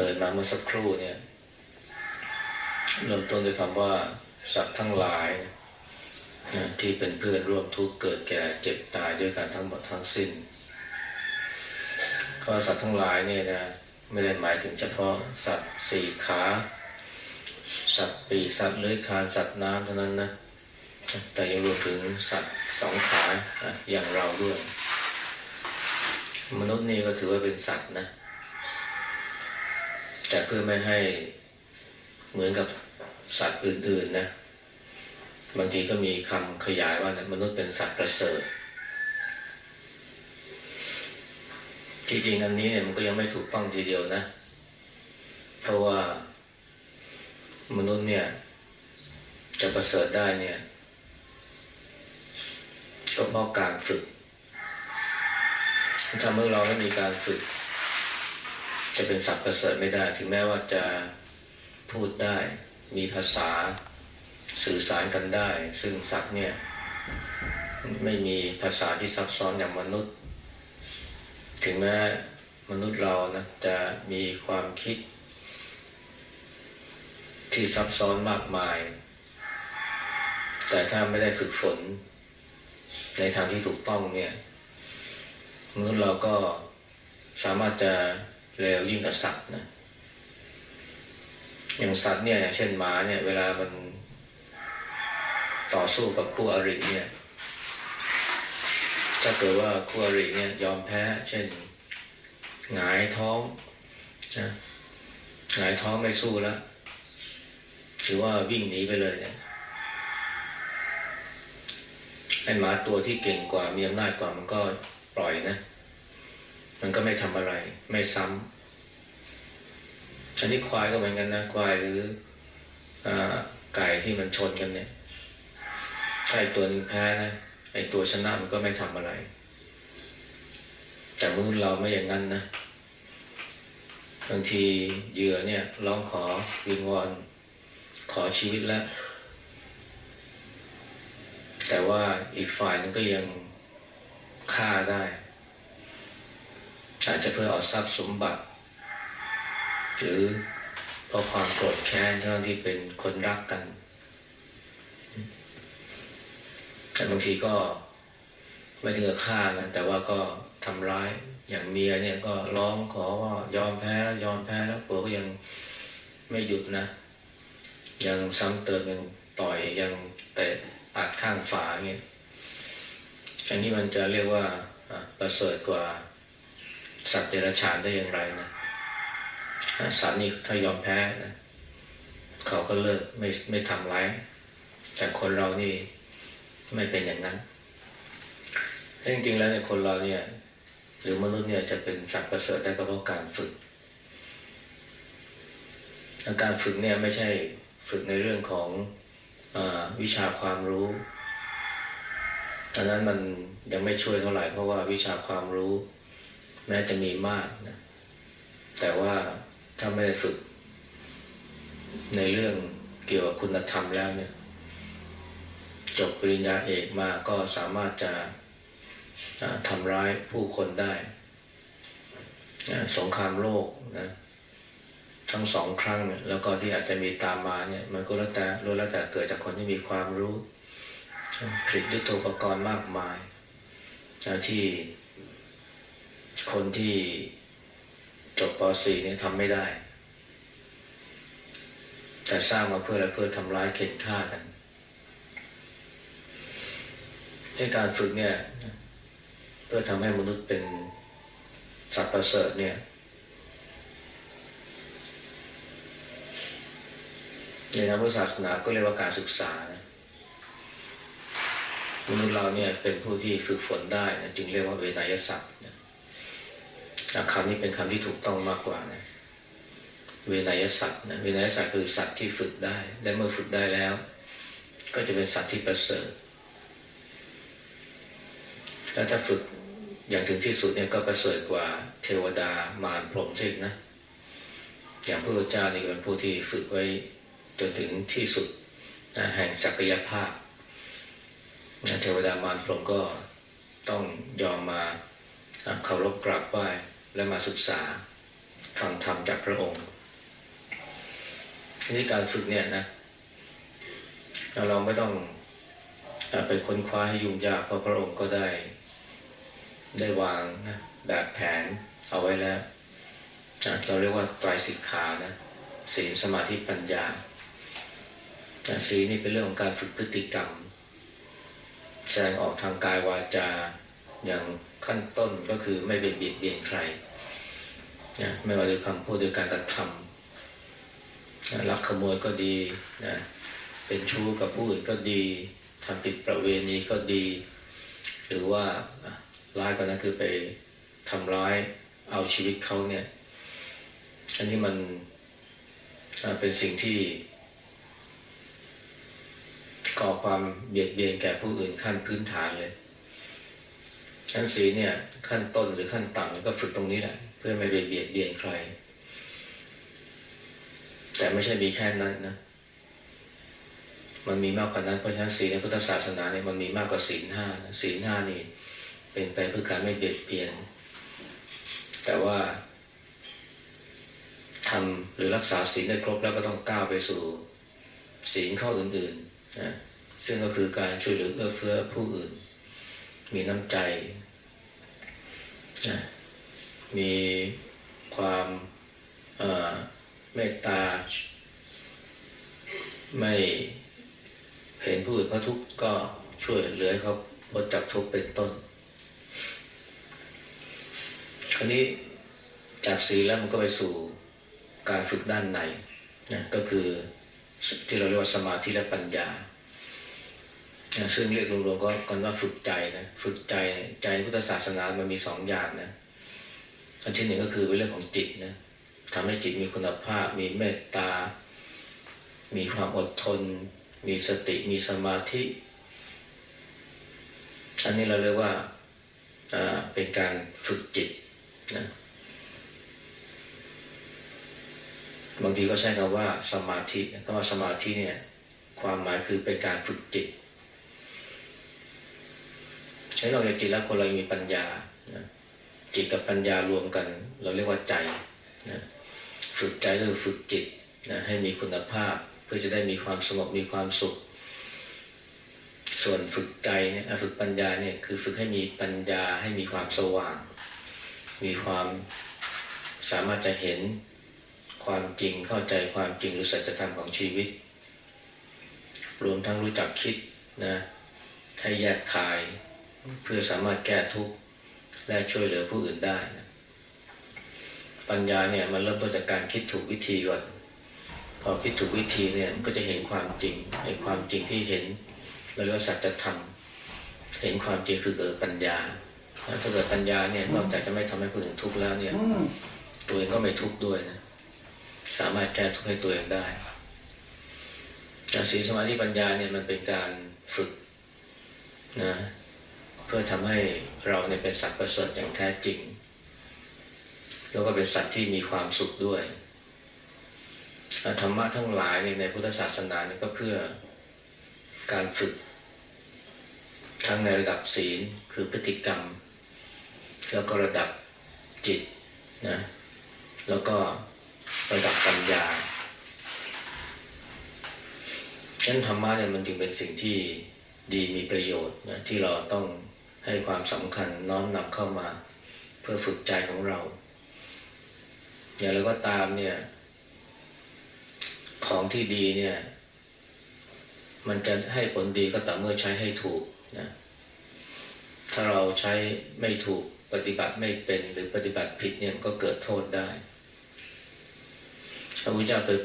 เอ่ยมาเมื่อสักครู่เนี่ยเริ่มต้นด้วยคำว่าสัตว์ทั้งหลายนะที่เป็นเพื่อนร่วมทุกข์เกิดแก่เจ็บตายด้วยกันทั้งหมดทั้งสิ้นคำว่าสัตว์ทั้งหลายเนี่ยนะไม่ได้หมายถึงเฉพาะสัตว์สี่ขา สัตว์ปีสัตว์เลื้อยคลานสัตว์น้ำเท่านั้นนะแต่ยังรวมถึงสัตว์สองขาอย่างเราด้วย มนุษย์นี่ก็ถือว่าเป็นสัตว์นะ แต่เพื่อไม่ให้เหมือนกับสัตว์อื่นๆนะบางทีก็มีคำขยายว่านะมนุษย์เป็นสัตว์ประเสริฐจริงๆอันนี้เนี่ยมันก็ยังไม่ถูกต้องทีเดียวนะ เพราะว่ามนุษย์เนี่ย จะประเสริฐได้เนี่ยก็เพราะการฝึกถ้าเมื่อเราไม่มีการฝึก จะเป็นสัตว์ประเสริฐไม่ได้ ถึงแม้ว่าจะพูดได้มีภาษาสื่อสารกันได้ ซึ่งสัตว์เนี่ยไม่มีภาษาที่ซับซ้อนอย่างมนุษย์ ถึงแม้มนุษย์เรานะจะมีความคิด ที่ซับซ้อนมากมาย แต่ถ้าไม่ได้ฝึกฝน ในทางที่ถูกต้องเนี่ยมนุษย์เราก็สามารถจะ เร็วยิ่งกว่าสัตว์นะอย่างสัตว์เนี่ยอย่างเช่นหมาเนี่ย เวลามันต่อสู้กับคู่อริเนี่ยถ้าเกิดว่าคู่อริเนี่ยยอมแพ้ เช่นหงายท้องนะหงายท้องไม่สู้แล้วถือว่าวิ่งหนีไปเลยเนี่ยไอ้หมาตัวที่เก่งกว่ามีอำนาจกว่ามันก็ปล่อยนะ มันก็ไม่ทำอะไร ไม่ซ้ำอันนี้ควายก็เหมือนกันนะควายหรืออไก่ที่มันชนกันเนี่ยถ้าไอตัวนึงแพ้นะไอตัวชนะมันก็ไม่ทำอะไร แต่มนุษย์เราไม่อย่างนั้นนะบางทีเหยื่อเนี่ยร้องขอวิงวอนขอชีวิตแล้ว แต่ว่าอีกฝ่ายนึงก็ยังฆ่าได้ อาจจะเพื่อเอาทรัพย์สมบัติ หรือเพราะความโกรธแค้นเท่าที่เป็นคนรักกัน แต่บางทีก็ไม่ถึงกับฆ่านะแต่ว่าก็ทำร้ายอย่างเมียเนี่ยก็ร้องขอว่ายอมแพ้แล้วยอมแพ้แล้วผัวก็ยังไม่หยุดนะ ยังซ้ำเติมยังต่อยยังเตะอัดข้างฝาเงี้ยอันนี้มันจะเรียกว่าประเสริฐกว่า สัตว์เดรัจฉานได้อย่างไรนะสัตว์นี่ถ้ายอมแพ้นะเขาก็เลิกไม่ไม่ทำร้ายแต่คนเรานี่ไม่เป็นอย่างนั้นจริงๆแล้วเนี่ยคนเราเนี่ยหรือมนุษย์เนี่ยจะเป็นสัตว์ประเสริฐได้ก็เพราะการฝึกการฝึกเนี่ยไม่ใช่ฝึกในเรื่องของอวิชาความรู้อันนั้นมันยังไม่ช่วยเท่าไหร่เพราะว่าวิชาความรู้ แม้จะมีมากนะแต่ว่าถ้าไม่ได้ฝึก ในเรื่องเกี่ยวกับคุณธรรมแล้วเนี่ย จบปริญญาเอกมาก็สามารถจะทำร้ายผู้คนได้สงครามโลกนะทั้งสองครั้งเนี่ยแล้วก็ที่อาจจะมีตามมาเนี่ย มันก็แล้วแต่รู้แล้วแต่เกิดจากคนที่มีความรู้ผลิตยุทโธปกรณ์มากมายที่ คนที่จบป .4 เนี่ยทำไม่ได้ แต่สร้างมาเพื่ออะไรเพื่อทำร้ายเข็นฆ่ากันในการฝึกเนี่ย เพื่อทำให้มนุษย์เป็นสัตว์ประเสริฐเนี่ยในทางพุทธศาสนาก็เรียกว่าการศึกษานะมนุษย์เราเนี่ยเป็นผู้ที่ฝึกฝนได้นะจึงเรียกว่าเวนยศัพท์นะ คำนี้เป็นคำที่ถูกต้องมากกว่านะเวนยศัพท์นะเวนยศัพท์คือสัตว์ที่ฝึกได้ และเมื่อฝึกได้แล้ว ก็จะเป็นสัตว์ที่ประเสริฐแล้วถ้าฝึกอย่างถึงที่สุดเนี่ยก็ประเสริฐกว่าเทวดามารพรหมซะอีกนะ อย่างพระพุทธเจ้านี่เป็นผู้ที่ฝึกไว้จนถึงที่สุดนะแห่งศักยภาพนะเทวดามารพรหมก็ต้องยอมมาเคารพกราบไหว้ และมาศึกษาฟังธรรมจากพระองค์ทีนี้การฝึกเนี่ยนะเราไม่ต้องไปค้นคว้าให้ยุ่งยากเพราะพระองค์ก็ได้ ได้วางนะแบบแผนเอาไว้แล้วเราเรียกว่าไตรสิกขานะศีลสมาธิปัญญาศีลนี่เป็นเรื่องของการฝึกพฤติกรรม แสดงออกทางกายวาจาอย่าง ขั้นต้นก็คือไม่เป็นเบียดเบียนใครนะไม่ว่าด้วยคำพูดด้วยการกระทำนะลักขโมยก็ดีนะเป็นชู้กับผู้อื่นก็ดีทำผิดประเวณีก็ดี หรือว่าร้ายกว่านั้นคือไปทำร้ายเอาชีวิตเขาเนี่ย อันนี้มันเป็นสิ่งที่ก่อความเบียดเบียนแก่ผู้อื่นขั้นพื้นฐานเลย ขั้นสีเนี่ยขั้นต้นหรือขั้นต่ำเนี่ยก็ฝึกตรงนี้แหละ เพื่อไม่ไปเบียดเบียนใคร แต่ไม่ใช่มีแค่นั้นนะ มันมีมากกว่านั้นเพราะฉะนั้นศีลในพุทธศาสนาเนี่ยมันมีมากกว่าศีลห้าศีลห้านี่เป็นไปเพื่อการไม่เบียดเบียน แต่ว่าทำหรือรักษาศีลได้ครบแล้วก็ต้องก้าวไปสู่ศีลข้ออื่นๆนะซึ่งก็คือการช่วยเหลือเอื้อเฟื้อผู้อื่น มีน้ำใจนะมีความเมตตา ไม่เห็นผู้อื่นเขาทุกข์ก็ช่วยเหลือเขาบดจากทุกข์เป็นต้น คราวนี้จากศีแล้วมันก็ไปสู่การฝึกด้านในนะก็คือที่เราเรียกว่าสมาธิและปัญญา ซึ่งเรียกรวมๆก็กันว่าฝึกใจนะฝึกใจใจพุทธศาสนามันมีสองอย่างนะอันที่หนึ่งก็คือเรื่องของจิตนะทำให้จิตมีคุณภาพ มีเมตตา มีความอดทน มีสติมีสมาธิ อันนี้เราเรียกว่าเป็นการฝึกจิตนะบางทีก็ใช้คำว่าสมาธิคำว่าสมาธิเนี่ยความหมายคือเป็นการฝึกจิต ใช้นอกจากจิตแล้วคนเรามีปัญญานะจิตกับปัญญารวมกัน เราเรียกว่าใจนะฝึกใจก็คือฝึกจิตนะให้มีคุณภาพ เพื่อจะได้มีความสงบมีความสุข ส่วนฝึกใจเนี่ยฝึกปัญญาเนี่ยคือฝึกให้มีปัญญาให้มีความสว่าง มีความสามารถจะเห็นความจริงเข้าใจความจริงหรือสัจธรรมของชีวิต รวมทั้งรู้จักคิดนะให้แยกคาย เพื่อสามารถแก้ทุกข์และช่วยเหลือผู้อื่นได้นะปัญญาเนี่ยมันเริ่มต้นจากการคิดถูกวิธีก่อนพอคิดถูกวิธีเนี่ยมันก็จะเห็นความจริงไอ้ความจริงที่เห็นเราเรียกว่าสัจธรรมเห็นความจริงคือเกิดปัญญาถ้าเกิดปัญญาเนี่ยนอกจากจะไม่ทำให้คนอื่นทุกข์แล้วเนี่ยตัวเองก็ไม่ทุกข์ด้วยนะสามารถแก้ทุกข์ให้ตัวเองได้จากศีลสมาธิปัญญาเนี่ยมันเป็นการฝึกนะ เพื่อทำให้เราเนี่ยเป็นสัตว์ประเสริฐอย่างแท้จริง แล้วก็เป็นสัตว์ที่มีความสุขด้วยธรรมะทั้งหลายในพุทธศาสนาเนี่ยก็เพื่อการฝึก ทั้งในระดับศีลคือพฤติกรรม แล้วก็ระดับจิตนะแล้วก็ระดับปัญญาฉะนั้นธรรมะเนี่ยมันจึงเป็นสิ่งที่ดีมีประโยชน์นะที่เราต้อง ให้ความสำคัญน้อมนำเข้ามา เพื่อฝึกใจของเรา อย่างไรก็ตามเนี่ย ของที่ดีเนี่ย มันจะให้ผลดีก็ต่อเมื่อใช้ให้ถูกนะถ้าเราใช้ไม่ถูกปฏิบัติไม่เป็นหรือปฏิบัติผิดเนี่ยก็เกิดโทษได้พระพุทธเจ้าเคย